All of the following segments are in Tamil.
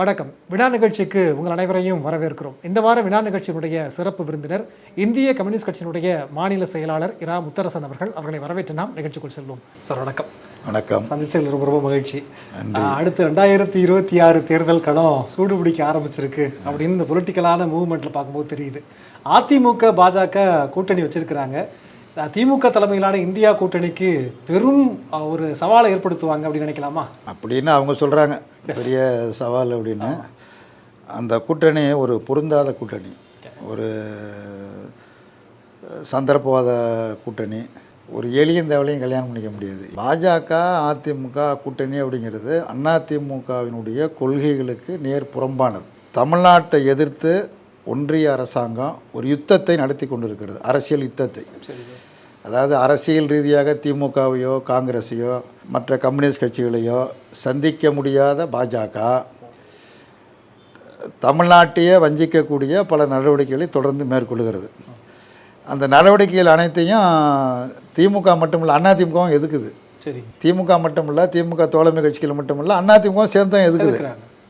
வணக்கம். வினா நிகழ்ச்சிக்கு உங்கள் அனைவரையும் வரவேற்கிறோம். இந்த வார வினா நிகழ்ச்சியினுடைய சிறப்பு விருந்தினர் இந்திய கம்யூனிஸ்ட் கட்சியினுடைய மாநில செயலாளர் இரா முத்தரசன் அவர்கள் அவர்களை வரவேற்று நாம் நிகழ்ச்சிக்குள் செல்வோம். சார் வணக்கம். வணக்கம். சந்திச்சதில் ரொம்ப ரொம்ப மகிழ்ச்சி. அடுத்து ரெண்டாயிரத்தி இருபத்தி ஆறு தேர்தல் களம் சூடு பிடிக்க ஆரம்பிச்சிருக்கு அப்படின்னு இந்த பொலிட்டிக்கலான மூவ்மெண்ட்டில் பார்க்கும்போது தெரியுது. அதிமுக பாஜக கூட்டணி வச்சிருக்கிறாங்க. திமுக தலைமையிலான இந்தியா கூட்டணிக்கு பெரும் ஒரு சவாலை ஏற்படுத்துவாங்க அப்படின்னு நினைக்கலாமா? அப்படின்னு அவங்க சொல்கிறாங்க பெரிய சவால் அப்படின்னா. அந்த கூட்டணி ஒரு பொருந்தாத கூட்டணி. ஒரு சந்தர்ப்பவாத கூட்டணி. ஒரு எளியந்தவளையும் கல்யாணம் பண்ணிக்க முடியாது. பாஜக அதிமுக கூட்டணி அப்படிங்கிறது அதிமுகவினுடைய கொள்கைகளுக்கு நேர் புறம்பானது. தமிழ்நாட்டை எதிர்த்து ஒன்றிய அரசாங்கம் ஒரு யுத்தத்தை நடத்தி கொண்டிருக்கிறது. அரசியல் யுத்தத்தை. சரி. அதாவது அரசியல் ரீதியாக திமுகவையோ காங்கிரஸையோ மற்ற கம்யூனிஸ்ட் கட்சிகளையோ சந்திக்க முடியாத பாஜக தமிழ்நாட்டையே வஞ்சிக்கக்கூடிய பல நடவடிக்கைகளை தொடர்ந்து மேற்கொள்கிறது. அந்த நடவடிக்கைகள் அனைத்தையும் திமுக மட்டுமில்லை அண்ணா திமுகவும் எதுக்குது? சரி. திமுக மட்டுமில்ல திமுக தோழமை கட்சிகள் மட்டுமில்ல அண்ணா திமுகவும் சேர்ந்து தான் எதுக்குது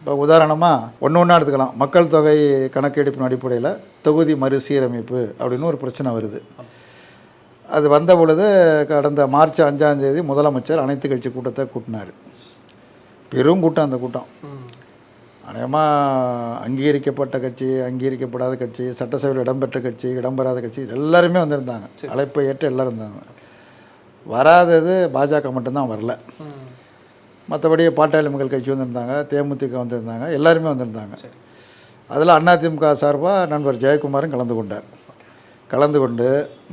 இப்போ உதாரணமாக ஒன்று ஒன்றா எடுத்துக்கலாம். மக்கள் தொகை கணக்கெடுப்பின் அடிப்படையில் தொகுதி மறுசீரமைப்பு அப்படின்னு ஒரு பிரச்சனை வருது. அது வந்த பொழுது கடந்த மார்ச் அஞ்சாம் தேதி முதலமைச்சர் அனைத்து கட்சி கூட்டத்தை கூட்டினார். பெரும் கூட்டம் அந்த கூட்டம். அநேகமாக அங்கீகரிக்கப்பட்ட கட்சி அங்கீகரிக்கப்படாத கட்சி சட்டசபையில் இடம்பெற்ற கட்சி இடம்பெறாத கட்சி எல்லாருமே வந்திருந்தாங்க. அழைப்பை ஏற்று எல்லாரும் இருந்தாங்க வராதது பாஜக மட்டும்தான் வரல. மற்றபடி பாட்டாளி மக்கள் கட்சி வந்திருந்தாங்க தேமுதிக வந்திருந்தாங்க எல்லாருமே வந்திருந்தாங்க. அதில் அதிமுக சார்பாக நண்பர் ஜெயக்குமாரும் கலந்து கொண்டார். கலந்து கொண்டு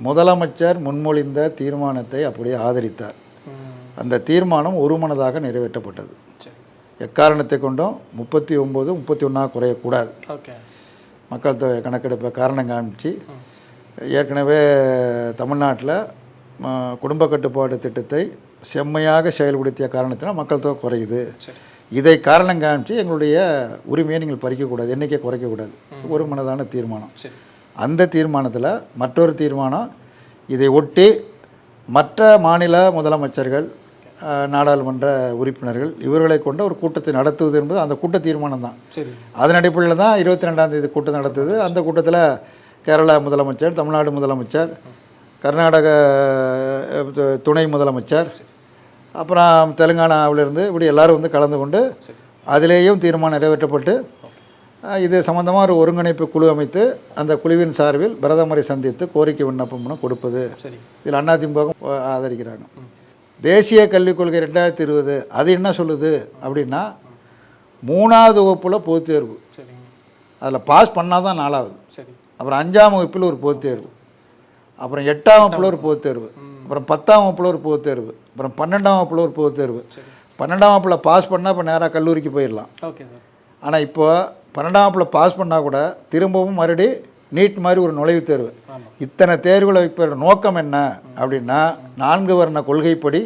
முதலமைச்சர் முன்மொழிந்த தீர்மானத்தை அப்படியே ஆதரித்தார். அந்த தீர்மானம் ஒருமனதாக நிறைவேற்றப்பட்டது. எக்காரணத்தை கொண்டும் முப்பத்தி ஒம்பது முப்பத்தி ஒன்றா குறையக்கூடாது மக்கள் தொகை கணக்கெடுப்பை காரணம் காமிச்சு ஏற்கனவே தமிழ்நாட்டில் குடும்ப கட்டுப்பாடு திட்டத்தை செம்மையாக செயல்படுத்திய காரணத்தினால் மக்கள் தொகை குறையுது. இதை காரணம் காமிச்சு எங்களுடைய உரிமையை நீங்கள் பறிக்கக்கூடாது எண்ணிக்கை குறைக்கக்கூடாது. ஒரு மனதான தீர்மானம். அந்த தீர்மானத்தில் மற்றொரு தீர்மானம் இதை ஒட்டி மற்ற மாநில முதலமைச்சர்கள் நாடாளுமன்ற உறுப்பினர்கள் இவர்களை கொண்ட ஒரு கூட்டத்தை நடத்துவது என்பது அந்த கூட்ட தீர்மானம் தான். சரி. அதன் அடிப்படையில் தான் இருபத்தி ரெண்டாம் தேதி கூட்டம் நடத்துது அந்த கூட்டத்தில் கேரளா முதலமைச்சர் தமிழ்நாடு முதலமைச்சர் கர்நாடக துணை முதலமைச்சர் அப்புறம் தெலுங்கானாவிலிருந்து இப்படி எல்லாரும் வந்து கலந்து கொண்டு அதிலேயும் தீர்மானம் நிறைவேற்றப்பட்டு இது சம்பந்தமாக ஒரு ஒருங்கிணைப்பு குழு அமைத்து அந்த குழுவின் சார்பில் பிரதமரை சந்தித்து கோரிக்கை விண்ணப்பம்னு கொடுப்பது. இதில் அதிமுக ஆதரிக்கிறாங்க. தேசிய கல்விக் கொள்கை ரெண்டாயிரத்தி இருபது அது என்ன சொல்லுது அப்படின்னா மூணாவது வகுப்பில் பொதுத் தேர்வு. அதில் பாஸ் பண்ணால் தான் நாலாவது. சரி. அப்புறம் அஞ்சாம் வகுப்பில் ஒரு பொதுத் தேர்வு. அப்புறம் எட்டாம் வகுப்பில் ஒரு பொதுத் தேர்வு. அப்புறம் பத்தாம் வகுப்பில் ஒரு பொதுத் தேர்வு. அப்புறம் பன்னெண்டாம் வகுப்பில் ஒரு பொதுத் தேர்வு. பன்னெண்டாம் வகுப்பில் பாஸ் பண்ணால் இப்போ நேராக கல்லூரிக்கு போயிடலாம். Okay sir. ஆனால் இப்போ பன்னெண்டாம் பாஸ் பண்ணால் கூட திரும்பவும் மறுபடி நீட் மாதிரி ஒரு நுழைவுத் தேர்வு. இத்தனை தேர்வுகளை வைப்பதோட நோக்கம் என்ன அப்படின்னா நான்கு வர்ண கொள்கைப்படி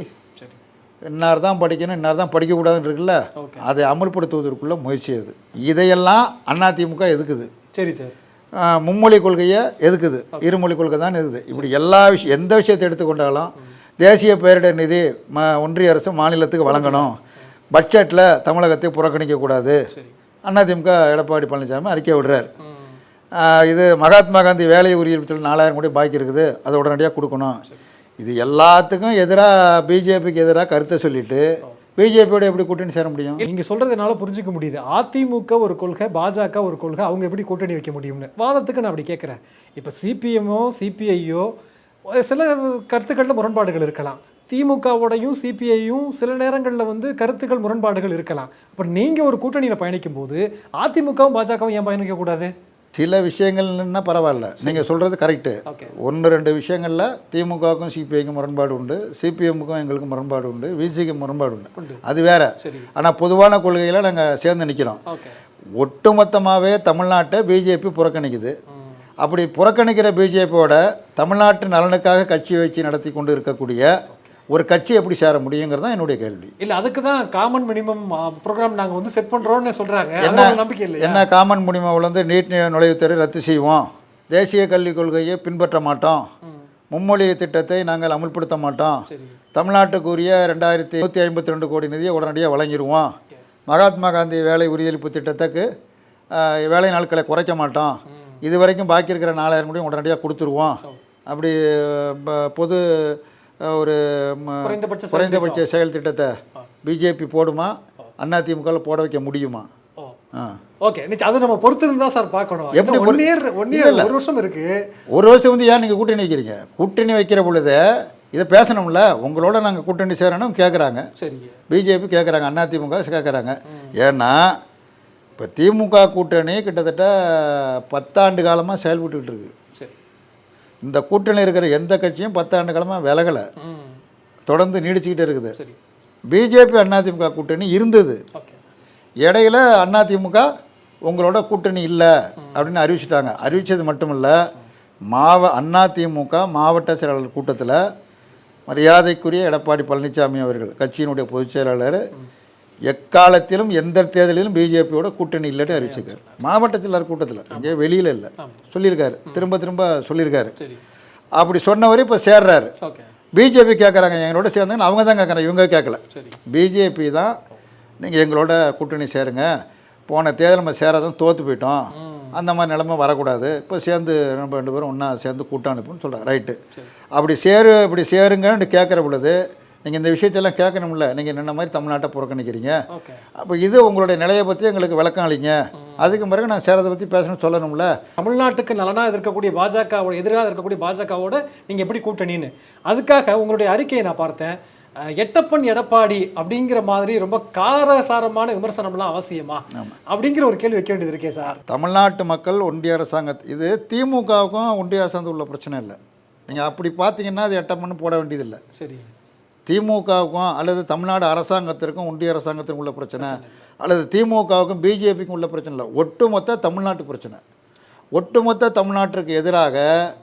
இன்னார் தான் படிக்கணும் இன்னார் தான் படிக்கக்கூடாதுன்னு இருக்குல்ல அதை அமல்படுத்துவதற்குள்ள முயற்சி அது. இதையெல்லாம் அதிமுக எதுக்குது? சரி சார். மும்மொழி கொள்கையை எதுக்குது? இருமொழி கொள்கை தான் எதுக்குது? இப்படி எல்லா விஷயம் எந்த விஷயத்தை எடுத்துக்கொண்டாலும் தேசிய பேரிடர் நிதி ம ஒன்றிய அரசு மாநிலத்துக்கு வழங்கணும். பட்ஜெட்டில் தமிழகத்தை புறக்கணிக்கக்கூடாது. அதிமுக எடப்பாடி பழனிசாமி அறிக்கை விடுறார். இது மகாத்மா காந்தி வேலை உரிமைத்தில் நாலாயிரம் கோடி பாக்கி இருக்குது. அதை உடனடியாக கொடுக்கணும். இது எல்லாத்துக்கும் எதிராக பிஜேபிக்கு எதிராக கருத்தை சொல்லிட்டு பிஜேபியோட எப்படி கூட்டணி சேர முடியும்? நீங்கள் சொல்கிறதுனால புரிஞ்சிக்க புரிஞ்சுக்க முடியுது. அதிமுக ஒரு கொள்கை பாஜக ஒரு கொள்கை அவங்க எப்படி கூட்டணி வைக்க முடியும்னு. வாதத்துக்கு நான் அப்படி கேட்குறேன் இப்போ சிபிஎம்மோ சிபிஐயோ சில கருத்துக்களில் முரண்பாடுகள் இருக்கலாம். திமுகவோடையும் சிபிஐயும் சில நேரங்களில் வந்து கருத்துக்கள் முரண்பாடுகள் இருக்கலாம். அப்போ நீங்கள் ஒரு கூட்டணியில் பயணிக்கும் போது அதிமுகவும் பாஜகவும் ஏன் பயணிக்கக்கூடாது சில விஷயங்கள்னா பரவாயில்ல. நீங்கள் சொல்கிறது கரெக்டு ஒன்று ரெண்டு விஷயங்களில் திமுகவுக்கும் சிபிஐக்கும் முரண்பாடு உண்டு. சிபிஎம்முக்கும் எங்களுக்கு முரண்பாடு உண்டு. விசிக்கு முரண்பாடு உண்டு. அது வேற. ஆனால் பொதுவான கொள்கையில் நாங்கள் சேர்ந்து நிற்கிறோம் ஒட்டுமொத்தமாகவே தமிழ்நாட்டை பிஜேபி புறக்கணிக்குது. அப்படி புறக்கணிக்கிற பிஜேபியோட தமிழ்நாட்டு நலனுக்காக கட்சி வச்சு நடத்தி கொண்டு இருக்கக்கூடிய ஒரு கட்சி எப்படி சேர முடியுங்கிறது தான் என்னுடைய கேள்வி. இல்லை அதுக்கு தான் காமன் மினிமம் ப்ரோக்ராம் நாங்கள் வந்து செட் பண்ணுறோம்னு சொல்கிறாங்க என்ன- நம்பிக்கை இல்லை என்ன காமன் முடிவில் வந்து நீட் நுழைவுத் தேர்வை ரத்து செய்வோம். தேசிய கல்விக் கொள்கையை பின்பற்ற மாட்டோம். மும்மொழி திட்டத்தை நாங்கள் அமுல்படுத்த மாட்டோம். தமிழ்நாட்டுக்குரிய ரெண்டாயிரத்தி நூற்றி ஐம்பத்தி ரெண்டு கோடி நிதியை உடனடியாக வழங்கிடுவோம் மகாத்மா காந்தி வேலை உறுதியளிப்பு திட்டத்துக்கு வேலை நாட்களை குறைக்க மாட்டோம். இது வரைக்கும் பாக்கி இருக்கிற நாலாயிரம் கோடி உடனடியாக கொடுத்துருவோம். அப்படி பொது ஒரு குறைந்தபட்ச செயல் திட்டத்தை பிஜேபி போடுமா? அதிமுகவில் போட வைக்க முடியுமா? ஓகே அது நம்ம பொறுத்திருந்து தான் சார் பார்க்கணும். எப்படி ஒன் இயர் ஒன் இயர். ஒரு வருஷம் இருக்கு. ஒரு வருஷம் வந்து ஏன் நீங்கள் கூட்டணி வைக்கிறீங்க? கூட்டணி வைக்கிற பொழுது இதை பேசணும்ல உங்களோட நாங்கள் கூட்டணி சேரணும் கேட்குறாங்க பிஜேபி கேட்குறாங்க அதிமுக கேட்குறாங்க ஏன்னா இப்போ திமுக கூட்டணி கிட்டத்தட்ட பத்தாண்டு காலமாக செயல்பட்டுக்கிட்டு இருக்கு. சரி இந்த கூட்டணி இருக்கிற எந்த கட்சியும் பத்தாண்டு காலமாக விலகலை. தொடர்ந்து நீடிச்சுக்கிட்டு இருக்குது. பிஜேபி அதிமுக கூட்டணி இருந்தது. இடையில அதிமுக உங்களோட கூட்டணி இல்லை அப்படின்னு அறிவிச்சிட்டாங்க. அறிவித்தது மட்டும் இல்லை மாவ அதிமுக மாவட்ட செயலாளர் கூட்டத்தில் மரியாதைக்குரிய எடப்பாடி பழனிசாமி அவர்கள் கட்சியினுடைய பொதுச் செயலாளர் எக்காலத்திலும் எந்த தேர்தலிலும் பிஜேபியோட கூட்டணி இல்லைன்னு அறிவிச்சிருக்காரு. மாவட்ட செயலாளர் கூட்டத்தில். எங்கேயோ வெளியில் இல்லை. சொல்லியிருக்காரு. திரும்ப திரும்ப சொல்லியிருக்காரு. அப்படி சொன்னவர் இப்போ சேர்றாரு. பிஜேபி கேட்குறாங்க எங்களோட சேர்ந்தாங்கன்னு அவங்க தான் கேட்குறாங்க இவங்க கேட்கல பிஜேபி தான் நீங்கள் எங்களோட கூட்டணி சேருங்க. போன தேர்தல் நம்ம சேராதும் தோற்று போயிட்டோம். அந்த மாதிரி நிலைமை வரக்கூடாது. இப்போ சேர்ந்து நம்ம ரெண்டு பேரும் ஒன்றா சேர்ந்து கூட்டம் அனுப்புன்னு சொல்கிறாங்க ரைட்டு. அப்படி சேரு இப்படி சேருங்கன்னு கேட்குற பொழுது நீங்கள் இந்த விஷயத்தெல்லாம் கேட்கணும்ல. நீங்கள் நின்ன மாதிரி தமிழ்நாட்டை புறக்கணிக்கிறீங்க? அப்போ இது உங்களுடைய நிலையை பற்றி எங்களுக்கு விளக்கம் அளிங்க. அதுக்கு பிறகு நான் சேரதை பற்றி பேசணும்னு சொல்லணும்ல. தமிழ்நாட்டுக்கு நலனா இருக்கக்கூடிய பாஜகவோட எதிராக இருக்கக்கூடிய பாஜகவோட நீங்க எப்படி கூட்டணின்னு? அதுக்காக உங்களுடைய அறிக்கையை நான் பார்த்தேன். எட்டப்பன் எடப்பாடி அப்படிங்கிற மாதிரி ரொம்ப காரசாரமான விமர்சனம்லாம் அவசியமா? அப்படிங்கிற ஒரு கேள்வி வைக்க வேண்டியது இருக்கே சார். தமிழ்நாட்டு மக்கள் ஒன்றிய அரசாங்கத் இது திமுகவுக்கும் ஒன்றிய அரசாங்கத்துக்கும் உள்ள பிரச்சனை இல்லை. நீங்கள் அப்படி பார்த்தீங்கன்னா அது எட்டப்பன்னு போட வேண்டியதில்லை. சரி. திமுகவுக்கும் அல்லது தமிழ்நாடு அரசாங்கத்திற்கும் ஒன்றிய அரசாங்கத்திற்கும் உள்ள பிரச்சனை. அல்லது திமுகவுக்கும் பிஜேபிக்கும் உள்ள பிரச்சனை இல்லை. ஒட்டுமொத்த தமிழ்நாட்டு பிரச்சனை. ஒட்டுமொத்த தமிழ்நாட்டிற்கு எதிராக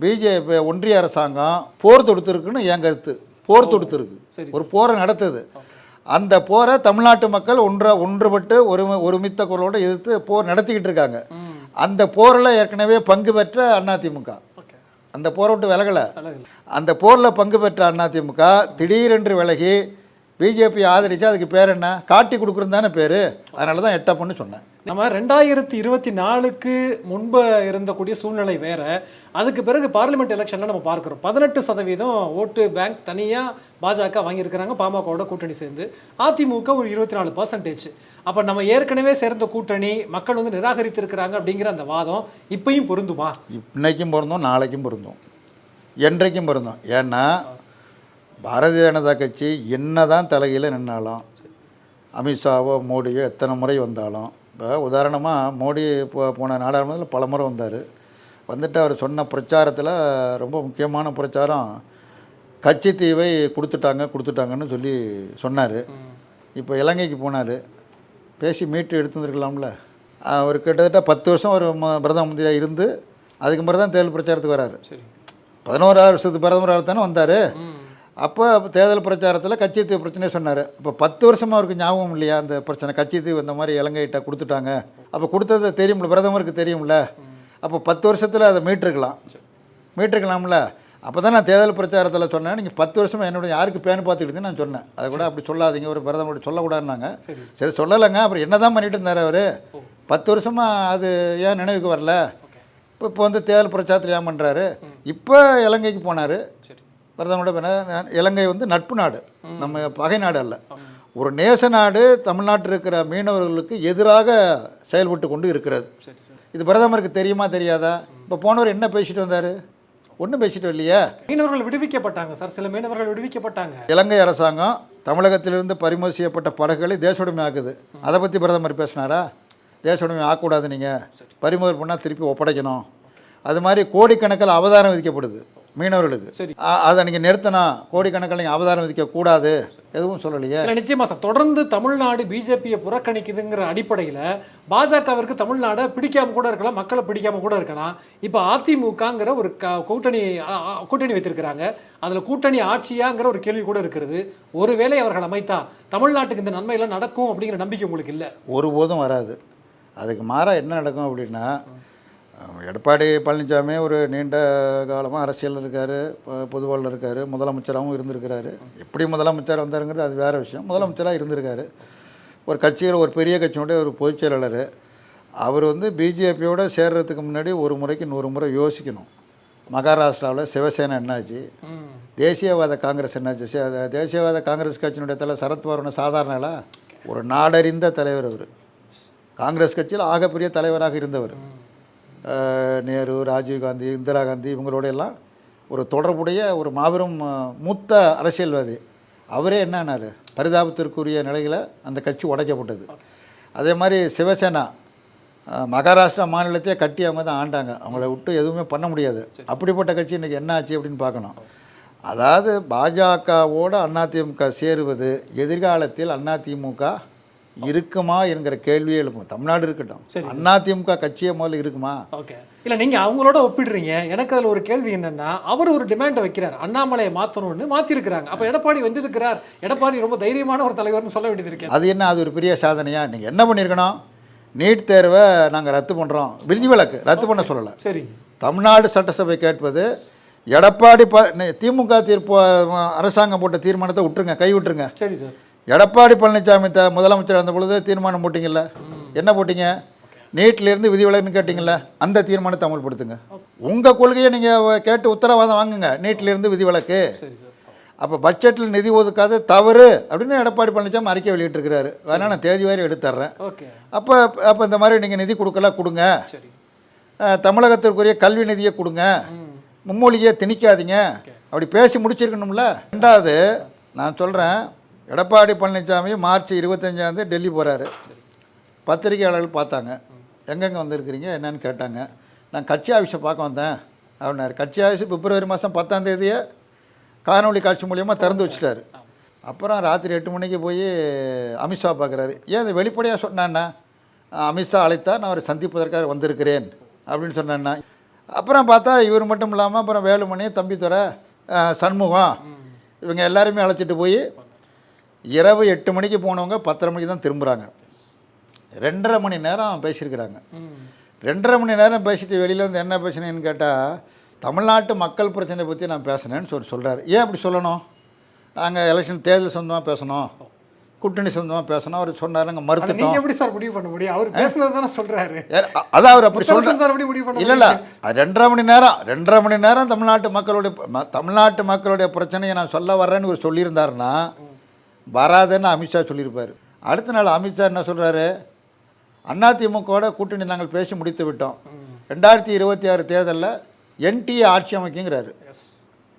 பிஜேபி ஒன்றிய அரசாங்கம் போர் தொடுத்துருக்குன்னு என் கருத்து. போர் தொடுத்துருக்கு. ஒரு போரை நடத்துது. அந்த போரை தமிழ்நாட்டு மக்கள் ஒன்ற ஒன்றுபட்டு ஒரு ஒருமித்த குரலோடு எதிர்த்து போர் நடத்திக்கிட்டு இருக்காங்க. அந்த போரில் ஏற்கனவே பங்கு பெற்ற அதிமுக அந்த போரை விட்டு விலகலை. அந்த போரில் பங்கு பெற்ற அதிமுக திடீரென்று விலகி பிஜேபி ஆதரித்து அதுக்கு பேர் என்ன? காட்டி கொடுக்குறது தானே பேர். அதனால தான் எட்டப்பன்னு சொன்னேன். நம்ம ரெண்டாயிரத்தி இருபத்தி நாலுக்கு முன்பு இருந்தக்கூடிய சூழ்நிலை வேற. அதுக்கு பிறகு பார்லிமெண்ட் எலெக்ஷன்ல நம்ம பார்க்கிறோம். பதினெட்டு சதவீதம் ஓட்டு பேங்க் தனியா பாஜக வாங்கியிருக்கிறாங்க. பாமகவோட கூட்டணி சேர்ந்து. அதிமுக ஒரு இருபத்தி நாலு பர்சன்டேஜ் அப்ப நம்ம ஏற்கனவே சேர்ந்த கூட்டணி மக்கள் வந்து நிராகரித்திருக்கிறாங்க அப்படிங்கிற அந்த வாதம் இப்பயும் பொருந்துமா? இன்னைக்கும் பொருந்தோம் நாளைக்கும் பொருந்தோம். என்றைக்கும் பொருந்தோம். ஏன்னா பாரதிய ஜனதா கட்சி என்ன தான் தலைகீழ நின்னாலும் அமித்ஷாவோ மோடியோ எத்தனை முறை வந்தாலும் இப்போ உதாரணமாக மோடி போ போன நாடாளுமன்றத்தில் பல முறை வந்தார். வந்துட்டு அவர் சொன்ன பிரச்சாரத்தில் ரொம்ப முக்கியமான பிரச்சாரம் கட்சி தீவை கொடுத்துட்டாங்க கொடுத்துட்டாங்கன்னு சொல்லி சொன்னார். இப்போ இலங்கைக்கு போனார். பேசி மீட்டு எடுத்துருந்துருக்கலாம்ல. அவர் கிட்டத்தட்ட பத்து வருஷம் ஒரு பிரதம மந்திரியாக இருந்து அதுக்கு பிறகு தான் தேர்தல் பிரச்சாரத்துக்கு வராரு. பதினோராவது வருஷத்துக்கு பிரதமராக தானே வந்தார். அப்போ தேர்தல் பிரச்சாரத்தில் கட்சி தீவு பிரச்சனையே சொன்னார். அப்போ பத்து வருஷமாக அவருக்கு ஞாபகம் இல்லையா அந்த பிரச்சனை? கட்சி தீவு இந்த மாதிரி இலங்கைகிட்ட கொடுத்துட்டாங்க. அப்போ கொடுத்தது தெரியும்ல பிரதமருக்கு தெரியும்ல. அப்போ பத்து வருஷத்தில் அதை மீட்டிருக்கலாம். மீட்டிருக்கலாம்ல. அப்போ தான் நான் தேர்தல் பிரச்சாரத்தில் சொன்னேன். நீங்கள் பத்து வருஷமாக என்னோட யாருக்கு பேனு பார்த்துக்கிட்டு நான் சொன்னேன். அதை கூட அப்படி சொல்லாதீங்க. ஒரு பிரதமர் சொல்லக்கூடாதுன்னாங்க. சரி. சொல்லலைங்க. அப்புறம் என்ன தான் பண்ணிட்டு இருந்தார் அவர்? பத்து வருஷமாக அது ஏன் நினைவுக்கு வரல? இப்போ இப்போ வந்து தேர்தல் பிரச்சாரத்தில் ஏன் பண்ணுறாரு இப்போ இலங்கைக்கு போனார். பிரதமரோட பின்ன- இலங்கை வந்து நட்பு நாடு. நம்ம பகை நாடு அல்ல. ஒரு நேச நாடு தமிழ்நாட்டில் இருக்கிற மீனவர்களுக்கு எதிராக செயல்பட்டு கொண்டு இருக்கிறது. இது பிரதமருக்கு தெரியுமா தெரியாதா? இப்போ போனவர் என்ன பேசிட்டு வந்தார்? ஒன்றும் பேசிட்டு இல்லையே மீனவர்கள் விடுவிக்கப்பட்டாங்க சார். சில மீனவர்கள் விடுவிக்கப்பட்டாங்க. இலங்கை அரசாங்கம் தமிழகத்திலிருந்து பறிமுதல் செய்யப்பட்ட படகுகளை தேசோடைமை ஆக்குது. அதை பற்றி பிரதமர் பேசினாரா? தேசோடைமை ஆக்கக்கூடாது நீங்கள் பறிமுதல் பண்ணால் திருப்பி ஒப்படைக்கணும். அது மாதிரி கோடிக்கணக்கில் அவதாரம் விதிக்கப்படுது. மீனவர்களுக்கு. சரி. அதை நீங்கள் நிறுத்தணும் கோடிக்கணக்கில் நீங்கள் அவதாரம் விதிக்கக்கூடாது. எதுவும் சொல்லலையே? இல்ல நிச்சயமா சார். தொடர்ந்து தமிழ்நாடு பிஜேபியை புறக்கணிக்குதுங்கிற அடிப்படையில் பாஜகவிற்கு தமிழ்நாடை பிடிக்காம கூட இருக்கலாம் மக்களை பிடிக்காம கூட இருக்கலாம். இப்போ அதிமுகங்கிற ஒரு க- கூட்டணி கூட்டணி வைத்திருக்கிறாங்க. அதில் கூட்டணி ஆட்சியாங்கிற ஒரு கேள்வி கூட இருக்கிறது. ஒருவேளை அவர்கள் அமைத்தா தமிழ்நாட்டுக்கு இந்த நன்மையெல்லாம் நடக்கும் அப்படிங்கிற நம்பிக்கை உங்களுக்கு இல்லை? ஒருபோதும் வராது. அதுக்கு மாறாக என்ன நடக்கும் அப்படின்னா எடப்பாடி பழனிசாமி ஒரு நீண்ட காலமாக அரசியலில் இருக்கார் பொதுவாளில் இருக்கார் முதலமைச்சராகவும் இருந்திருக்கிறாரு. எப்படி முதலமைச்சர் வந்தாருங்கிறது அது வேறு விஷயம். முதலமைச்சராக இருந்திருக்காரு. ஒரு கட்சியில் ஒரு பெரிய கட்சியினுடைய ஒரு பொதுச் செயலாளர். அவர் வந்து பிஜேபியோட சேர்றதுக்கு முன்னாடி ஒரு முறைக்கு நூறு முறை யோசிக்கணும். மகாராஷ்டிராவில் சிவசேனா என்னாச்சு? தேசியவாத காங்கிரஸ் என்னாச்சு? சே- தேசியவாத காங்கிரஸ் கட்சியினுடைய தலைவர் சரத்பவர்னு ஒன்றும் சாதாரண ஒரு நாடறிந்த தலைவர் அவர். காங்கிரஸ் கட்சியில் ஆகப்பெரிய தலைவராக இருந்தவர். நேரு ராஜீவ்காந்தி இந்திரா காந்தி இவங்களோட எல்லாம் ஒரு தொடர்புடைய ஒரு மாபெரும் மூத்த அரசியல்வாதி. அவரே என்னானார்? பரிதாபத்திற்குரிய நிலையில் அந்த கட்சி உடைக்கப்பட்டது. அதே மாதிரி சிவசேனா மகாராஷ்டிரா மாநிலத்தையே கட்டி அவங்க தான் ஆண்டாங்க. அவங்கள விட்டு எதுவுமே பண்ண முடியாது. அப்படிப்பட்ட கட்சி இன்றைக்கி என்ன ஆச்சு அப்படின்னு பார்க்கணும். அதாவது பாஜகவோடு அதிமுக சேருவது எதிர்காலத்தில் அதிமுக இருக்குமா என்கிற கேள்வியே எழுப்பும்? தமிழ்நாடு இருக்கட்டும். அதிமுக கட்சியே முதல்ல இருக்குமா? ஓகே. இல்ல நீங்க அவங்களோட ஒப்பிடுறீங்க. எனக்கு அதுல ஒரு கேள்வி என்னன்னா அவர் ஒரு டிமாண்டை வைக்கிறார். அண்ணாமலையை மாத்தணும்னு மாத்திருக்கிறாங்க. அப்ப எடப்பாடி வென்றிருக்கிறார் எடப்பாடி ரொம்ப தைரியமான ஒரு தலைவர்னு சொல்ல வேண்டியது இருக்கு. அது என்ன? அது ஒரு பெரிய சாதனையா? நீங்கள் என்ன பண்ணியிருக்கணும் நீட் தேர்வை நாங்கள் ரத்து பண்ணுறோம் விதிவிலக்கு ரத்து பண்ண சொல்லலை. சரி. தமிழ்நாடு சட்டசபை கேட்பது எடப்பாடி ப திமுக தீர்ப்பு அரசாங்கம் போட்ட தீர்மானத்தை விட்டுருங்க. கை விட்டுருங்க. சரி சார். எடப்பாடி பழனிசாமி த முதலமைச்சர் இருந்த பொழுது தீர்மானம் போட்டிங்கல்ல? என்ன போட்டீங்க? நீட்லேருந்து விதிவிலக்குன்னு கேட்டிங்கல்ல? அந்த தீர்மானத்தை அமல்படுத்துங்க. உங்கள் கொள்கையை நீங்கள் கேட்டு உத்தரவாதம் வாங்குங்க. நீட்லேருந்து விதிவிலக்கு அப்போ பட்ஜெட்டில் நிதி ஒதுக்காத தவறு அப்படின்னு எடப்பாடி பழனிசாமி அறிக்கை வெளியிட்டிருக்கிறாரு. வேணா நான் தேதி வாரி எடுத்துட்றேன் அப்போ அப்போ இந்த மாதிரி நீங்கள் நிதி கொடுக்கல கொடுங்க. தமிழகத்திற்குரிய கல்வி நிதியை கொடுங்க. மும்மொழியை திணிக்காதீங்க. அப்படி பேசி முடிச்சிருக்கணும்ல? ரெண்டாவது நான் சொல்கிறேன் எடப்பாடி பழனிசாமி மார்ச் இருபத்தஞ்சாந்தேதி டெல்லி போகிறாரு பத்திரிகையாளர்கள் பார்த்தாங்க. எங்கெங்கே வந்திருக்கிறீங்க? என்னன்னு கேட்டாங்க. நான் கட்சி ஆஃபீஸை பார்க்க வந்தேன் அப்படின்னாரு. கட்சி ஆஃபீஸ் பிப்ரவரி மாதம் பத்தாம் தேதியே காட்சி மூலியமாக திறந்து வச்சுட்டாரு. அப்புறம் ராத்திரி எட்டு மணிக்கு போய் அமித்ஷா பார்க்குறாரு. ஏன் இது வெளிப்படையாக சொன்னான்னா அமித்ஷா அழைத்தா நான் அவரை சந்திப்பதற்காக வந்திருக்கிறேன் அப்படின்னு சொன்னேன்னா. அப்புறம் பார்த்தா இவர் மட்டும் இல்லாமல் அப்புறம் வேலுமணி தம்பித்துறை சண்முகம் இவங்க எல்லாருமே அழைச்சிட்டு போய் இரவு எட்டு மணிக்கு போனவங்க பத்தரை மணிக்கு தான் திரும்புகிறாங்க ரெண்டரை மணி நேரம் பேசியிருக்கிறாங்க. ரெண்டரை மணி நேரம் பேசிட்டு வெளியில் வந்து என்ன பேசினேன்னு கேட்டால் தமிழ்நாட்டு மக்கள் பிரச்சனை பற்றி நான் பேசினேன்னு சொல்லி சொல்கிறாரு ஏன் அப்படி சொல்லணும்? நாங்கள் எலெக்ஷன் தேர்தல் சொந்தமாக பேசணும். கூட்டணி சொந்தமாக பேசணும். அவர் சொன்னார் நாங்கள் ஆனா மறுத்துட்டோம். எப்படி சார் முடிவு பண்ண முடியும்? அவர் பேசுனது தானே அ- அதான் அவர் அப்படி சொல்கிறார் சார் முடிவு பண்ண இல்லை இல்லை ரெண்டரை மணி நேரம் ரெண்டரை மணி நேரம் தமிழ்நாட்டு மக்களுடைய தமிழ்நாட்டு மக்களுடைய பிரச்சனையை நான் சொல்ல வர்றேன்னு இவர் சொல்லியிருந்தாருன்னா வராதுன்னு அமித்ஷா சொல்லியிருப்பார். அடுத்த நாள் அமித்ஷா என்ன சொல்கிறாரு அதிமுகவோட கூட்டணி நாங்கள் பேசி முடித்து விட்டோம். ரெண்டாயிரத்தி இருபத்தி ஆறு தேர்தலில் என்டிஏ ஆட்சி அமைக்குங்கிறாரு.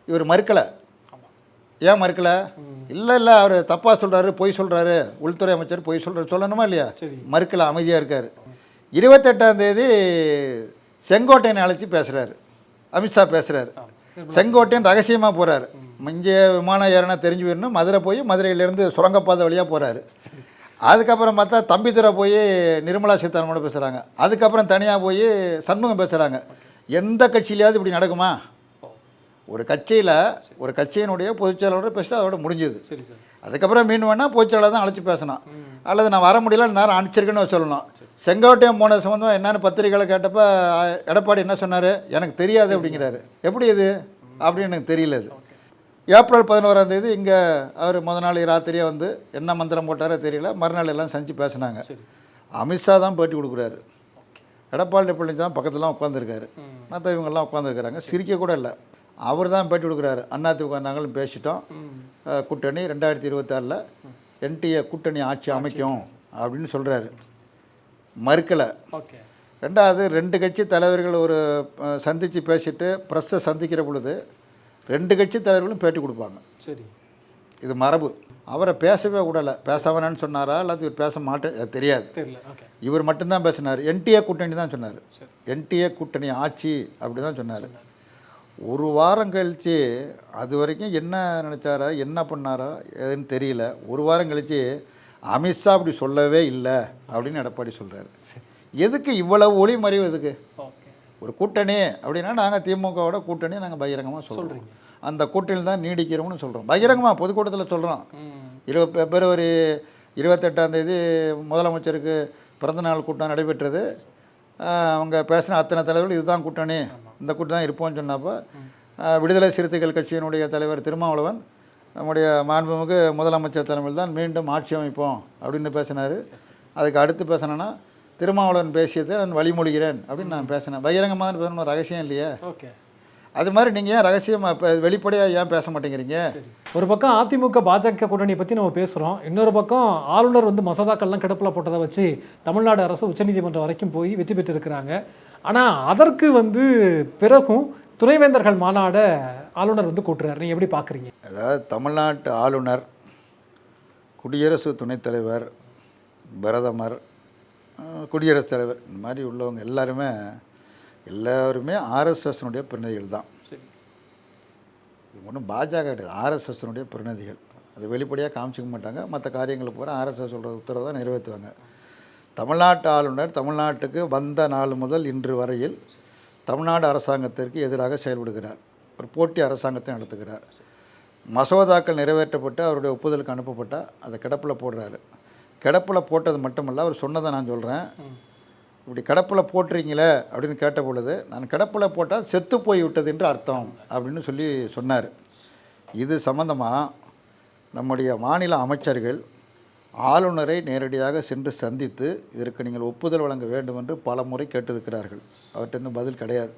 இவர் மறுக்கலை. ஏன் மறுக்கலை? இல்லை இல்லை அவர் தப்பாக சொல்கிறாரு பொய் சொல்கிறாரு உள்துறை அமைச்சர் பொய் சொல்கிறாரு சொல்லணுமா இல்லையா. மறுக்கலை அமைதியாக இருக்கார். இருபத்தெட்டாம் தேதி செங்கோட்டையனை அழைச்சி பேசுகிறாரு அமித்ஷா பேசுகிறாரு செங்கோட்டையன் ரகசியமாக போகிறாரு இங்கே விமானம் ஏறினா தெரிஞ்சு போயிடணும். மதுரை போய் மதுரையிலேருந்து சுரங்கப்பாதை வழியாக போகிறாரு அதுக்கப்புறம் பார்த்தா தம்பித்துறை போய் நிர்மலா சீதாராமனோட பேசுகிறாங்க அதுக்கப்புறம் தனியாக போய் சண்முகம் பேசுகிறாங்க எந்த கட்சியிலையாவது இப்படி நடக்குமா? ஒரு கட்சியில் ஒரு கட்சியினுடைய பொதுச்செயலாளர் பேசிட்டு அதோட முடிஞ்சது. அதுக்கப்புறம் மீன் வேணால் பொதுச்செயலாளர் தான் அழைச்சி பேசணும். அல்லது நான் வர முடியல நேரம் அனுப்பிச்சிருக்கேன்னு சொல்லணும். செங்கோட்டையன் போன சம்மந்தம் என்னன்னு பத்திரிக்கையில் கேட்டப்ப எடப்பாடி என்ன சொன்னார்? எனக்கு தெரியாது அப்படிங்கிறாரு. எப்படி இது? அப்படின்னு எனக்கு தெரியல இது ஏப்ரல் பதினோராம் தேதி இங்கே அவர் முத நாள் ராத்திரியே வந்து என்ன மந்திரம் போட்டாரோ தெரியல. மறுநாள் எல்லாம் சந்திச்சு பேசினாங்க. அமித்ஷா தான் பேட்டி கொடுக்குறாரு. எடப்பாடி பழனிசாமி பக்கத்துலாம் உட்காந்துருக்காரு மற்ற இவங்கெல்லாம் உட்காந்துருக்காங்க சிரிக்க கூட இல்லை. அவர் தான் பேட்டி கொடுக்குறாரு. அதிமுக நாங்களும் பேசிட்டோம். கூட்டணி ரெண்டாயிரத்தி இருபத்தாறில் என்டிஏ கூட்டணி ஆட்சி அமைக்கும் அப்படின்னு சொல்கிறாரு மறுக்கலை. ரெண்டாவது ரெண்டு கட்சி தலைவர்கள் ஒரு சந்திச்சு பேசிட்டு ப்ரெஸ்ஸை சந்திக்கிற பொழுது ரெண்டு கட்சி தலைவர்களும் பேட்டி கொடுப்பாங்க. சரி. இது மரபு. அவரை பேசவே விடலை. பேச வேணான்னு சொன்னாரா இவர் பேச மாட்டேன் தெரியாது. இவர் மட்டும்தான் பேசினார். என்டிஏ கூட்டணி தான் சொன்னார். என்டிஏ கூட்டணி ஆட்சி அப்படி தான் சொன்னார். ஒரு வாரம் கழித்து அது வரைக்கும் என்ன நினச்சாரா? என்ன பண்ணாரா? எதுன்னு தெரியல. ஒரு வாரம் கழித்து அமித்ஷா அப்படி சொல்லவே இல்லை அப்படின்னு எடப்பாடி சொல்கிறாரு எதுக்கு இவ்வளவு ஒளி மறைவு எதுக்கு ஒரு கூட்டணி அப்படின்னா நாங்கள் திமுகவோட கூட்டணி நாங்கள் பகிரங்கமாக சொல்கிறோம் அந்த கூட்டணியில் தான் நீடிக்கிறோம்னு சொல்கிறோம் பகிரங்கமாக பொதுக்கூட்டத்தில் சொல்கிறோம் ம். இருப பிப்ரவரி இருபத்தெட்டாம் தேதி முதலமைச்சருக்கு பிறந்தநாள் கூட்டம் நடைபெற்றது. அவங்க பேசின அத்தனை தலைவர்கள் இதுதான் கூட்டணி இந்த கூட்டம் தான் இருப்போம்னு சொன்னப்போ விடுதலை சிறுத்தைகள் கட்சியினுடைய தலைவர் திருமாவளவன் நம்முடைய மாண்புமிகு முதலமைச்சர் தலைமையில் தான் மீண்டும் ஆட்சி அமைப்போம் அப்படின்னு பேசினார். அதுக்கு அடுத்து பேசினேன்னா திருமாவளவன் பேசியதை நான் வழிமொழிகிறேன் அப்படின்னு நான் பேசினேன். பகிரங்கமாக தான் பேசணும் ரகசியம் இல்லையே. ஓகே. அது மாதிரி நீங்கள் ஏன் ரகசியமாக இப்போ வெளிப்படையாக ஏன் பேச மாட்டேங்கிறீங்க? ஒரு பக்கம் அதிமுக பாஜக கூட்டணியை பற்றி நம்ம பேசுகிறோம் இன்னொரு பக்கம் ஆளுநர் வந்து மசோதாக்கள்லாம் கிடப்பில் போட்டதை வச்சு தமிழ்நாடு அரசு உச்சநீதிமன்றம் வரைக்கும் போய் வெற்றி பெற்றிருக்கிறாங்க. ஆனால் அதற்கு வந்து பிறகும் துணைவேந்தர்கள் மாநாட ஆளுநர் வந்து கூட்டுறாரு. நீங்கள் எப்படி பார்க்குறீங்க அதாவது தமிழ்நாட்டு ஆளுநர் குடியரசு துணைத் தலைவர் பிரதமர் குடியரசுத் தலைவர். இந்த மாதிரி உள்ளவங்க எல்லாருமே எல்லாருமே ஆர்எஸ்எஸ்னுடைய பிரதிநிதிகள் தான். இவங்க ஒன்றும் பாஜக கிடையாது. ஆர்எஸ்எஸ்னுடைய பிரதிநிதிகள். அது வெளிப்படையாக காமிச்சிக்க மாட்டாங்க. மற்ற காரியங்களை பூரா ஆர்எஸ்எஸ் சொல்கிற உத்தரவை தான் நிறைவேற்றுவாங்க. தமிழ்நாட்டு ஆளுநர் தமிழ்நாட்டுக்கு வந்த நாள் முதல் இன்று வரையில் தமிழ்நாடு அரசாங்கத்திற்கு எதிராக செயல்படுகிறார். ஒரு போட்டி அரசாங்கத்தை நடத்துகிறார். மசோதாக்கள் நிறைவேற்றப்பட்டு அவருடைய ஒப்புதலுக்கு அனுப்பப்பட்டால் அதை கிடப்பில் போடுறாரு. கிடப்பில் போட்டது மட்டுமல்ல அவர் சொன்னதை நான் சொல்கிறேன் இப்படி கிடப்பில் போட்டுறீங்களே அப்படின்னு கேட்ட பொழுது நான் கிடப்பில் போட்டால் செத்து போய் விட்டது என்று அர்த்தம் அப்படின்னு சொல்லி சொன்னார். இது சம்மந்தமாக நம்முடைய மாநில அமைச்சர்கள் ஆளுநரை நேரடியாக சென்று சந்தித்து இதற்கு நீங்கள் ஒப்புதல் வழங்க வேண்டும் என்று பல முறை கேட்டிருக்கிறார்கள். அவர்கிட்ட பதில் கிடையாது.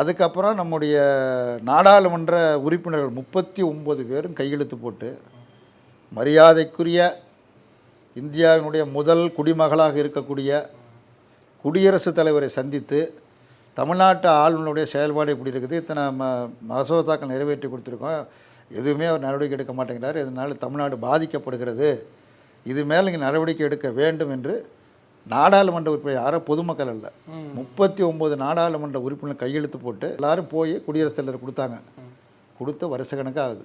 அதுக்கப்புறம் நம்முடைய நாடாளுமன்ற உறுப்பினர்கள் முப்பத்தி ஒம்பது பேரும் கையெழுத்து போட்டு மரியாதைக்குரிய இந்தியாவினுடைய முதல் குடிமகளாக இருக்கக்கூடிய குடியரசுத் தலைவரை சந்தித்து தமிழ்நாட்டு ஆளுநருடைய செயல்பாடு எப்படி இருக்குது இத்தனை ம மசோதாக்கள் நிறைவேற்றி கொடுத்துருக்கோம் எதுவுமே அவர் நடவடிக்கை எடுக்க மாட்டேங்கிறார் இதனால் தமிழ்நாடு பாதிக்கப்படுகிறது இது மேலே இங்கே நடவடிக்கை எடுக்க வேண்டும் என்று நாடாளுமன்ற உறுப்பினர் யாரோ பொதுமக்கள் அல்ல. முப்பத்தி ஒம்பது நாடாளுமன்ற உறுப்பினர் கையெழுத்து போட்டு எல்லாரும் போய் குடியரசுத் தலைவர் கொடுத்தாங்க. கொடுத்து வருஷ கணக்காகுது.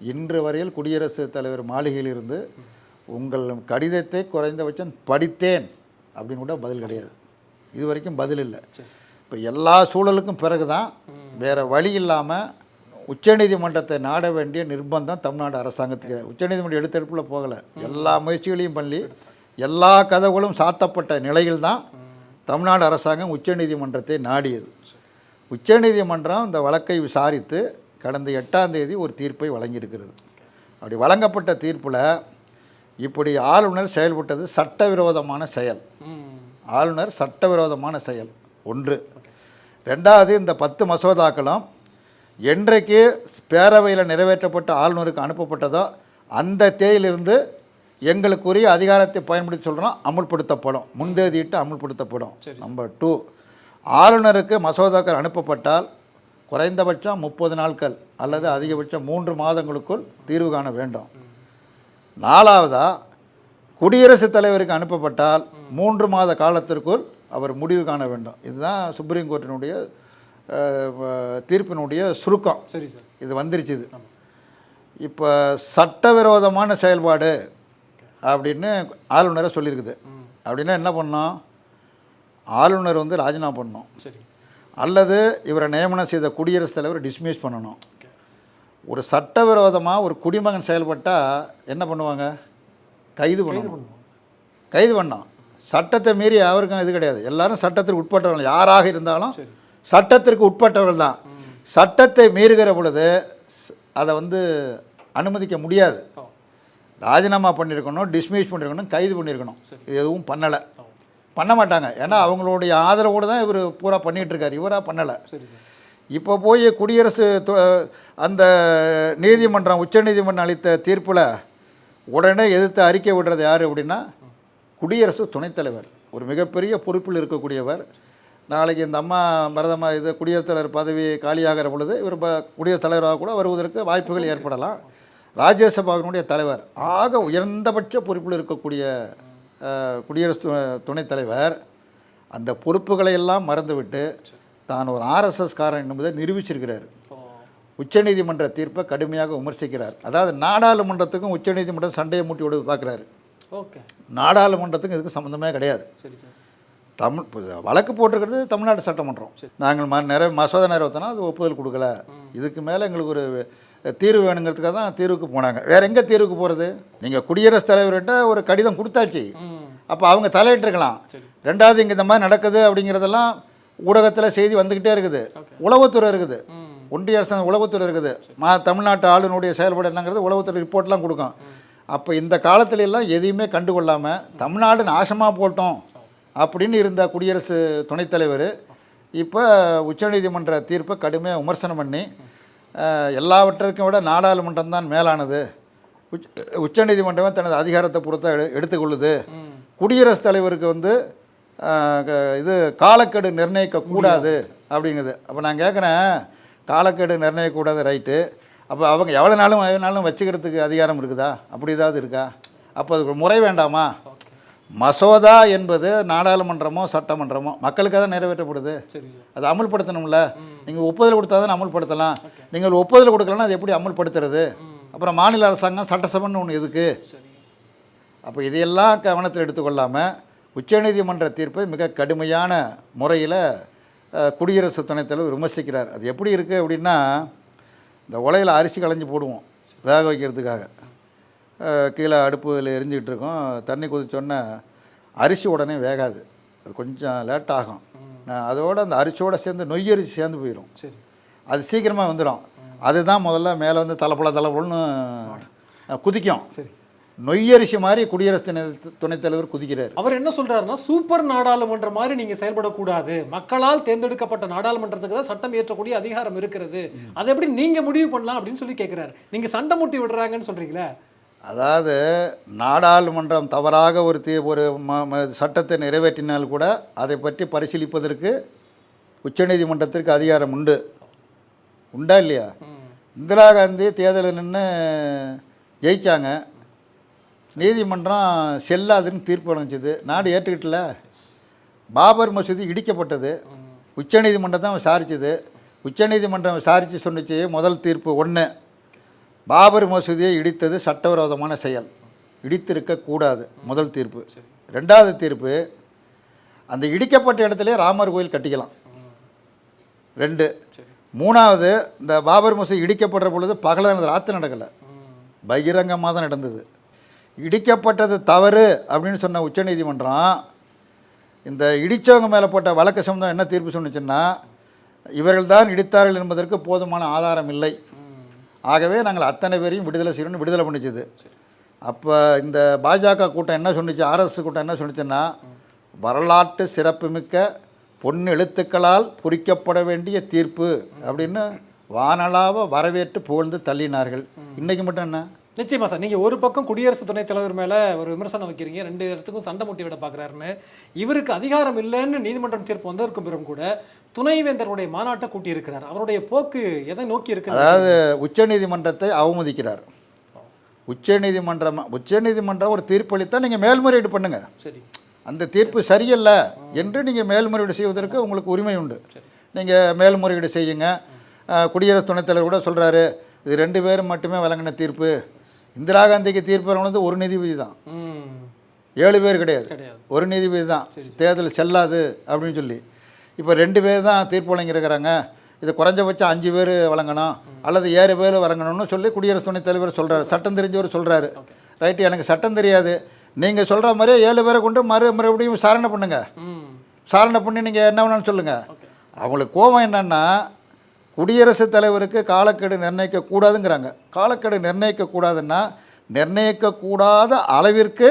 இன்று வரையில் குடியரசுத் தலைவர் மாளிகையிலிருந்து உங்கள் கடிதத்தை குறைந்தபட்சம் படித்தேன் அப்படின்னு கூட பதில் கிடையாது. இது வரைக்கும் பதில் இல்லை. இப்போ எல்லா சூழலுக்கும் பிறகு தான் வேறு வழி இல்லாமல் உச்சநீதிமன்றத்தை நாட வேண்டிய நிர்பந்தம் தமிழ்நாடு அரசாங்கத்துக்கு. உச்சநீதிமன்றம் எடுத்தெடுப்பில் போகலை. எல்லா முயற்சிகளையும் பண்ணி எல்லா கதவுகளும் சாத்தப்பட்ட நிலையில் தான் தமிழ்நாடு அரசாங்கம் உச்சநீதிமன்றத்தை நாடியது. உச்சநீதிமன்றம் இந்த வழக்கை விசாரித்து கடந்த எட்டாம் தேதி ஒரு தீர்ப்பை வழங்கியிருக்கிறது. அப்படி வழங்கப்பட்ட தீர்ப்பில் இப்படி ஆளுநர் செயல்பட்டது சட்டவிரோதமான செயல். ஆளுநர் சட்டவிரோதமான செயல். ஒன்று. ரெண்டாவது இந்த பத்து மசோதாக்களும் என்றைக்கு பேரவையில் நிறைவேற்றப்பட்ட ஆளுநருக்கு அனுப்பப்பட்டதோ அந்த தேதியிலிருந்து எங்களுக்குரிய அதிகாரத்தை பயன்படுத்தி சொல்கிறோம் அமுல்படுத்தப்படும். முன்தேதியிட்டு அமுல்படுத்தப்படும். Number two. ஆளுநருக்கு மசோதாக்கள் அனுப்பப்பட்டால் குறைந்தபட்சம் முப்பது நாட்கள் அல்லது அதிகபட்சம் மூன்று மாதங்களுக்குள் தீர்வு காண வேண்டும். நாலாவதா குடியரசுத் தலைவருக்கு அனுப்பப்பட்டால் மூன்று மாத காலத்திற்குள் அவர் முடிவு காண வேண்டும். இதுதான் சுப்ரீம் கோர்ட்டினுடைய தீர்ப்பினுடைய சுருக்கம். சரி சார். இது வந்துருச்சு இது. இப்போ சட்டவிரோதமான செயல்பாடு அப்படின்னு ஆளுநரை சொல்லியிருக்குது. அப்படின்னா என்ன பண்ணோம்? ஆளுநர் வந்து ராஜினாமா பண்ணணும் சரி. அல்லது இவரை நியமனம் செய்த குடியரசுத் தலைவர் டிஸ்மிஸ் பண்ணணும். ஒரு சட்டவிரோதமாக ஒரு குடிமகன் செயல்பட்டால் என்ன பண்ணுவாங்க? கைது பண்ணணும் கைது பண்ணோம் சட்டத்தை மீறி அவருக்கும் இது கிடையாது. எல்லாரும் சட்டத்திற்கு உட்பட்டவர்கள். யாராக இருந்தாலும் சட்டத்திற்கு உட்பட்டவர்கள் தான். சட்டத்தை மீறுகிற பொழுது அதை வந்து அனுமதிக்க முடியாது. ராஜினாமா பண்ணியிருக்கணும் டிஸ்மிஸ் பண்ணியிருக்கணும் கைது பண்ணியிருக்கணும் இது எதுவும் பண்ணலை. பண்ண மாட்டாங்க. ஏன்னா அவங்களுடைய ஆதரவோடு தான் இவர் பூரா பண்ணிகிட்டு இருக்காரு. இவராக பண்ணலை. இப்போ போய் குடியரசு து- அந்த நீதிமன்றம் உச்சநீதிமன்றம் அளித்த தீர்ப்பில் உடனே எதிர்த்து அறிக்கை விடுறது யார் அப்படின்னா குடியரசு துணைத் தலைவர். ஒரு மிகப்பெரிய பொறுப்பில் இருக்கக்கூடியவர். நாளைக்கு இந்த அம்மா மரதமா இது குடியரசுத் தலைவர் பதவி காலியாகிற பொழுது இவர் குடியரசுத் தலைவராக கூட வருவதற்கு வாய்ப்புகள் ஏற்படலாம். ராஜ்யசபாவினுடைய தலைவர். ஆக உயர்ந்தபட்ச பொறுப்பில் இருக்கக்கூடிய குடியரசு துணைத் தலைவர் அந்த பொறுப்புகளை எல்லாம் மறந்துவிட்டு தான் ஒரு ஆர்எஸ்எஸ் காரன் என்பதை நிரூபிச்சிருக்கிறார். உச்சநீதிமன்ற தீர்ப்பை கடுமையாக விமர்சிக்கிறார். அதாவது நாடாளுமன்றத்துக்கும் உச்சநீதிமன்றம் சண்டையை மூட்டி விட பார்க்குறாரு. ஓகே. நாடாளுமன்றத்துக்கும் இதுக்கு சம்மந்தமே கிடையாது. தமிழ் வழக்கு போட்டிருக்கிறது தமிழ்நாடு சட்டமன்றம். நாங்கள் ம நிறைய மசோதா நிறைவேற்றினா அது ஒப்புதல் கொடுக்கல. இதுக்கு மேலே எங்களுக்கு ஒரு தீர்வு வேணுங்கிறதுக்காக தான் தீர்வுக்கு போனாங்க. வேற எங்கே தீர்வுக்கு போகிறது நீங்கள் குடியரசுத் தலைவர்கிட்ட ஒரு கடிதம் கொடுத்தாச்சு. அப்போ அவங்க தலையிட்டிருக்கலாம். சரி. ரெண்டாவது இங்கே இந்த மாதிரி நடக்குது அப்படிங்கிறதெல்லாம் ஊடகத்தில் செய்தி வந்துக்கிட்டே இருக்குது. உளவுத்துறை இருக்குது. ஒன்றிய அரசு உளவுத்துறை இருக்குது. மா தமிழ்நாட்டு ஆளுநருடைய செயல்பாடு என்னங்கிறது உளவுத்துறை ரிப்போர்ட்லாம் கொடுக்கும். அப்போ இந்த காலத்துல எல்லாம் எதையுமே கண்டுகொள்ளாமல் தமிழ்நாடு நாசமாக போட்டோம் அப்படின்னு இருந்த குடியரசு துணைத் தலைவர் இப்போ உச்சநீதிமன்ற தீர்ப்பை கடுமையாக விமர்சனம் பண்ணி அஹ், எல்லாவற்றுக்கும் விட நாடாளுமன்றம் தான் மேலானது. உச்ச உச்சநீதிமன்றமே தனது அதிகாரத்தை பொறுத்த எடு எடுத்துக்கொள்ளுது. குடியரசுத் தலைவருக்கு வந்து இது காலக்கெடு நிர்ணயிக்கக்கூடாது அப்படிங்குது. அப்போ நான் கேட்குறேன் காலக்கெடு நிர்ணயிக்கக்கூடாது ரைட்டு. அப்போ அவங்க எவ்வளோ நாளும் எவ்வளோ நாளும் வச்சுக்கிறதுக்கு அதிகாரம் இருக்குதா? அப்படி ஏதாவது இருக்கா? அப்போ அதுக்கு முறை வேண்டாமா? மசோதா என்பது நாடாளுமன்றமோ சட்டமன்றமோ மக்களுக்காக தான் நிறைவேற்றப்படுது. அது அமல்படுத்தணும்ல. நீங்கள் ஒப்புதல் கொடுத்தா தான் அமல்படுத்தலாம். நீங்கள் ஒப்புதல் கொடுக்கலன்னா அது எப்படி அமல்படுத்துறது? அப்புறம் மாநில அரசாங்கம் சட்டசபைன்னு ஒன்று எதுக்கு? அப்போ இதையெல்லாம் கவனத்தில் எடுத்துக்கொள்ளாமல் உச்சநீதிமன்ற தீர்ப்பை மிக கடுமையான முறையில் குடியரசு துணைத் தலைவர் விமர்சிக்கிறார். அது எப்படி இருக்குது அப்படின்னா இந்த உலையில் அரிசி களைஞ்சு போடுவோம் வேக வைக்கிறதுக்காக. கீழே அடுப்பில் எரிஞ்சிக்கிட்டு இருக்கோம். தண்ணி கொதிச்சோன்னே அரிசி உடனே வேகாது. அது கொஞ்சம் லேட் ஆகும். அதோட அந்த அரிசியோட சேர்ந்து நொய்யரிசி சேர்ந்து போயிடும் சரி. அது சீக்கிரமாக வந்துடும் அதுதான் முதல்ல மேலே வந்து தலைப்பல தலைப்பலன்னு குதிக்கும். சரி. நொய்யரிசி மாதிரி குடியரசு துணை துணைத் தலைவர் குதிக்கிறார். அவர் என்ன சொல்றாருன்னா சூப்பர் நாடாளுமன்றம் மாதிரி நீங்க செயல்படக்கூடாது. மக்களால் தேர்ந்தெடுக்கப்பட்ட நாடாளுமன்றத்துக்கு தான் சட்டம் இயற்றக்கூடிய அதிகாரம் இருக்கிறது. அதை எப்படி நீங்க முடிவு பண்ணலாம் அப்படின்னு சொல்லி கேட்கிறாரு நீங்க சண்டை முட்டி விடுறாங்கன்னு சொல்றீங்களே. அதாவது நாடாளுமன்றம் தவறாக ஒரு தீ ஒரு சட்டத்தை நிறைவேற்றினால் கூட அதை பற்றி பரிசீலிப்பதற்கு உச்சநீதிமன்றத்திற்கு அதிகாரம் உண்டு. உண்டா இல்லையா? இந்திரா காந்தி தேர்தலில் நின்று ஜெயிச்சாங்க. நீதிமன்றம் செல்லாதுன்னு தீர்ப்பு வழங்கிச்சது. நாடு ஏற்றுக்கிட்டல. பாபர் மசூதி இடிக்கப்பட்டது. உச்சநீதிமன்றம் தான் விசாரிச்சது. உச்சநீதிமன்றம் விசாரித்து சொன்னிச்சு முதல் தீர்ப்பு ஒன்று பாபர் மசூதியை இடித்தது சட்டவிரோதமான செயல். இடித்திருக்கக்கூடாது முதல் தீர்ப்பு. ரெண்டாவது தீர்ப்பு அந்த இடிக்கப்பட்ட இடத்துலயே ராமர் கோயில் கட்டிக்கலாம். ரெண்டு. மூணாவது இந்த பாபர் மசூதி இடிக்கப்படுற பொழுது பகல ராத்திரி நடக்கலை. பகிரங்கமாக தான் நடந்தது. இடிக்கப்பட்டது தவறு அப்படின்னு சொன்ன உச்சநீதிமன்றம் இந்த இடித்தவங்க மேலே போட்ட வழக்கு சம்பந்தம் என்ன தீர்ப்பு சொன்னுச்சுன்னா இவர்கள் தான் இடித்தார்கள் என்பதற்கு போதுமான ஆதாரம் இல்லை. ஆகவே நாங்கள் அத்தனை பேரையும் விடுதலை செய்யணும்னு விடுதலை பண்ணிச்சுது. அப்போ இந்த பாஜக கூட்டம் என்ன சொன்னுச்சு ஆர்எஸ் கூட்டம் என்ன சொன்னுச்சுன்னா வரலாற்று சிறப்புமிக்க பொன் எழுத்துக்களால் பொறிக்கப்பட வேண்டிய தீர்ப்பு அப்படின்னு வானளாவ வரவேற்று புகழ்ந்து தள்ளினார்கள். இன்னைக்கு மட்டும் என்ன? நிச்சயமா சார். நீங்க ஒரு பக்கம் குடியரசு துணைத் தலைவர் மேல ஒரு விமர்சனம் வைக்கிறீங்க ரெண்டு இடத்துக்கும் சண்டை முட்டி விட பாக்குறாருன்னு. இவருக்கு அதிகாரம் இல்லைன்னு நீதிமன்றம் தீர்ப்பு வந்ததற்கு பிறகு கூட. துணைவேந்தருடைய மாநாட்டை கூட்டி இருக்கிறார் அவருடைய போக்கு எதை நோக்கி இருக்கு அதாவது உச்சநீதிமன்றத்தை அவமதிக்கிறார். உச்சநீதிமன்றம் உச்சநீதிமன்றம் ஒரு தீர்ப்பளித்தா நீங்கள் மேல்முறையீடு பண்ணுங்க. சரி. அந்த தீர்ப்பு சரியல்ல என்று நீங்கள் மேல்முறையீடு செய்வதற்கு உங்களுக்கு உரிமை உண்டு. நீங்கள் மேல்முறையீடு செய்யுங்க. குடியரசு துணைத் தலைவர் கூட சொல்கிறாரு இது ரெண்டு பேரும் மட்டுமே வழங்கின தீர்ப்பு. இந்திரா காந்திக்கு தீர்ப்பு வழங்கினது ஒரு நீதிபதி தான். ஏழு பேர் கிடையாது. ஒரு நீதிபதி தான். தேர்தல் செல்லாது அப்படின்னு சொல்லி. இப்போ ரெண்டு பேர் தான் தீர்ப்பு வழங்கியிருக்கிறாங்க. இது குறைஞ்சபட்சம் அஞ்சு பேர் வழங்கணும். அல்லது ஏழு பேர் வழங்கணும்னு சொல்லி குடியரசு துணைத் தலைவர் சொல்கிறார் சட்டம் தெரிஞ்சவர் சொல்கிறாரு ரைட்டு எனக்கு சட்டம் தெரியாது. நீங்கள் சொல்கிற மாதிரியே ஏழு பேரை கொண்டு மறு மறுபடியும் விசாரணை பண்ணுங்க. ம். விசாரணை பண்ணி நீங்கள் என்ன வேணாலும் சொல்லுங்கள் அவங்களுக்கு கோபம் என்னன்னா குடியரசுத் தலைவருக்கு காலக்கெடு நிர்ணயிக்கக்கூடாதுங்கிறாங்க. காலக்கெடு நிர்ணயிக்கக்கூடாதுன்னா நிர்ணயிக்கக்கூடாத அளவிற்கு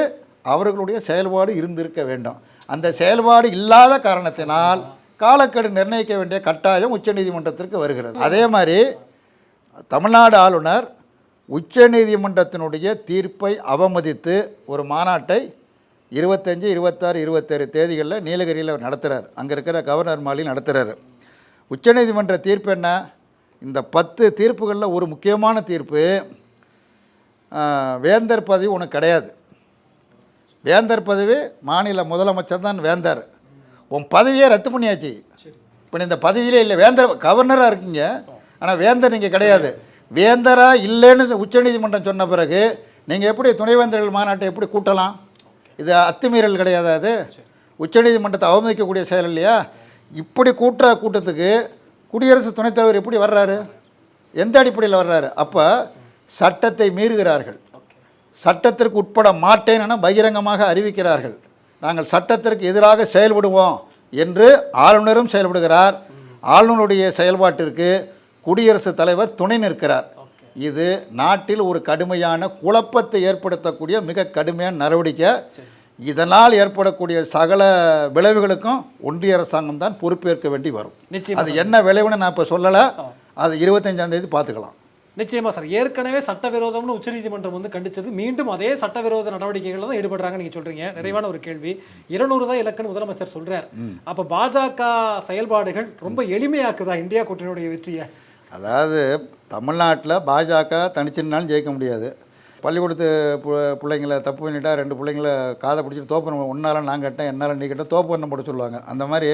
அவர்களுடைய செயல்பாடு இருந்திருக்க வேண்டும். அந்த செயல்பாடு இல்லாத காரணத்தினால் காலக்கெடு நிர்ணயிக்க வேண்டிய கட்டாயம் உச்சநீதிமன்றத்திற்கு வருகிறது. அதே மாதிரி தமிழ்நாடு ஆளுநர் உச்சநீதிமன்றத்தினுடைய தீர்ப்பை அவமதித்து ஒரு மாநாட்டை இருபத்தஞ்சி இருபத்தாறு இருபத்தேழு தேதிகளில் நீலகிரியில் நடத்துகிறார் அங்கே இருக்கிற கவர்னர் மாலி நடத்துகிறாரு உச்சநீதிமன்ற தீர்ப்பு என்ன? இந்த பத்து தீர்ப்புகளில் ஒரு முக்கியமான தீர்ப்பு வேந்தர் பதவி உனக்கு கிடையாது. வேந்தர் பதவி மாநில முதலமைச்சர் தான் வேந்தர். உன் பதவியே ரத்து பண்ணியாச்சு. இப்போ இந்த பதவியிலே இல்லை. வேந்தர் கவர்னராக இருக்கீங்க. ஆனால் வேந்தர் நீங்கள் கிடையாது. வேந்தராக இல்லைன்னு உச்சநீதிமன்றம் சொன்ன பிறகு நீங்கள் எப்படி துணைவேந்தர்கள் மாநாட்டை எப்படி கூட்டலாம்? இது அத்துமீறல் கிடையாது அது? உச்சநீதிமன்றத்தை அவமதிக்கக்கூடிய செயல் இல்லையா? இப்படி கூட்டுற கூட்டத்துக்கு குடியரசு துணைத் தலைவர் எப்படி வர்றாரு? எந்த அடிப்படையில் வர்றாரு? அப்போ சட்டத்தை மீறுகிறார்கள். சட்டத்திற்கு உட்பட மாட்டேன் என பகிரங்கமாக அறிவிக்கிறார்கள். நாங்கள் சட்டத்திற்கு எதிராக செயல்படுவோம் என்று ஆளுநரும் செயல்படுகிறார். ஆளுநருடைய செயல்பாட்டிற்கு குடியரசுத் தலைவர் துணை நிற்கிறார். இது நாட்டில் ஒரு கடுமையான குழப்பத்தை ஏற்படுத்தக்கூடிய மிக கடுமையான நடவடிக்கை. இதனால் ஏற்படக்கூடிய சகல விளைவுகளுக்கும் ஒன்றிய அரசாங்கம் தான் பொறுப்பேற்க வேண்டி வரும். நிச்சயமா அது என்ன விளைவுன்னு நான் இப்போ சொல்லலை. அது இருபத்தஞ்சாம் தேதி பார்த்துக்கலாம். நிச்சயமா சார். ஏற்கனவே சட்டவிரோதம்னு உச்சநீதிமன்றம் வந்து கண்டிச்சது. மீண்டும் அதே சட்டவிரோத நடவடிக்கைகள் தான் ஈடுபடுறாங்க நீங்க சொல்றீங்க. நிறைவான ஒரு கேள்வி. இருநூறு தான் இலக்குன்னு முதலமைச்சர் சொல்றார். அப்ப பாஜக செயல்பாடுகள் ரொம்ப எளிமையாக்குதா இந்தியா கூட்டணியுடைய வெற்றியை? அதாவது தமிழ்நாட்டில் பாஜக தனிச்சுனாலும் ஜெயிக்க முடியாது. பள்ளிக்கூடத்து பு பிள்ளைங்கள தப்பு பண்ணிட்டா ரெண்டு பிள்ளைங்கள காதை பிடிச்சிட்டு தோப்பு ஒன்றால் நான் கட்டேன் என்னால் நீ கட்ட தோப்பு பண்ண போட சொல்லுவாங்க. அந்த மாதிரி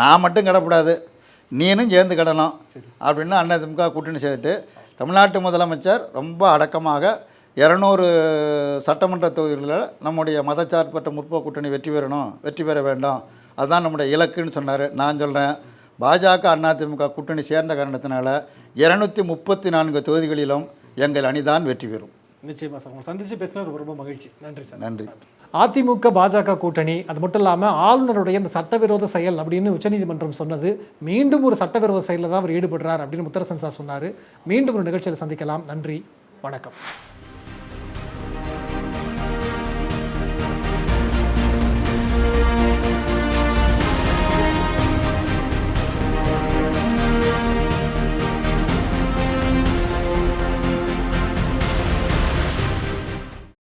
நான் மட்டும் கிடக்கூடாது நீனும் சேர்ந்து கிடணும் அப்படின்னு அண்ணா திமுக கூட்டணி செய்துட்டு தமிழ்நாட்டு முதலமைச்சர் ரொம்ப அடக்கமாக இரநூறு சட்டமன்ற தொகுதிகளில் நம்முடைய மதச்சார்பற்ற முற்போக்கு கூட்டணி வெற்றி பெறணும் வெற்றி பெற வேண்டும். அதுதான் நம்முடைய இலக்குன்னு சொன்னார். நான் சொல்கிறேன் பாஜக அதிமுக கூட்டணி சேர்ந்த காரணத்தினால இருநூத்தி முப்பத்தி நான்கு தொகுதிகளிலும் எங்கள் அணிதான் வெற்றி பெறும். நிச்சயமா சார். உங்களை சந்திச்சு பேசினது ரொம்ப ரொம்ப மகிழ்ச்சி. நன்றி சார். நன்றி. அதிமுக பாஜக கூட்டணி அது மட்டும் இல்லாமல் ஆளுநருடைய இந்த சட்டவிரோத செயல் அப்படின்னு உச்சநீதிமன்றம் சொன்னது மீண்டும் ஒரு சட்டவிரோத செயலில் தான் அவர் ஈடுபடுறார் அப்படின்னு முத்தரசன் சார் சொன்னார். மீண்டும் ஒரு நிகழ்ச்சியில் சந்திக்கலாம். நன்றி. வணக்கம்.